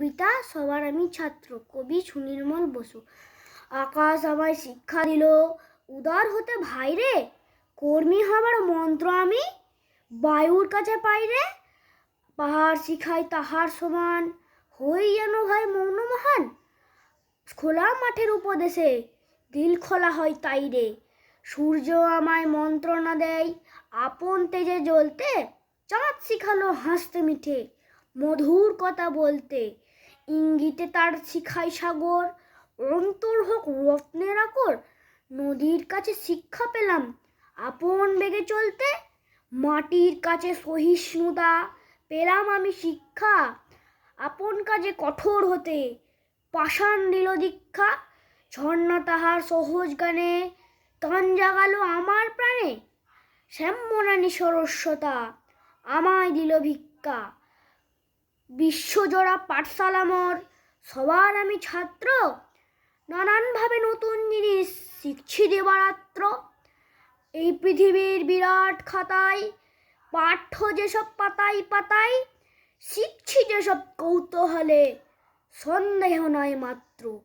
কবিতা সবার আমি ছাত্র। কবি সুনির্মল বসু। আকাশ আমায় শিক্ষা দিল, উদার হতে ভাই রে, কর্মী হবার মন্ত্র আমি, বায়ুর কাছে পাই রে, পাহাড় শিখাই তাহার সমান, হই যেন ভাই মৌন মহান, খোলা মাঠের উপদেশে, দিল খোলা হয় তাই রে, সূর্য আমায় মন্ত্রণা দেয়, আপন তেজে জ্বলতে, চাঁদ শিখালো হাসতে মিঠে। মধুর কথা বলতে। ইঙ্গিতে তার শিখাই সাগর, অন্তর হোক রত্নের আকর, নদীর কাছে শিক্ষা পেলাম আপন বেগে চলতে, মাটির কাছে সহিষ্ণুতা পেলাম আমি শিক্ষা, আপন কাজে কঠোর হতে, পাষাণ দিল দীক্ষা, ঝর্ণা তাহার সহজ গানে তান জাগালো আমার প্রাণে শ্যামরানী সরস্বতা, আমায় দিল ভিক্ষা। বিশ্বজোড়া পাঠশালা মোর সবার আমি ছাত্র। নানানভাবে নতুন জিনিস শিখছি দেবারাত্র। এই পৃথিবীর বিরাট খাতায়, পাঠ্য যেসব পাতাই পাতাই, শিখছি যেসব কৌতূহলে, সন্দেহ নয় মাত্র।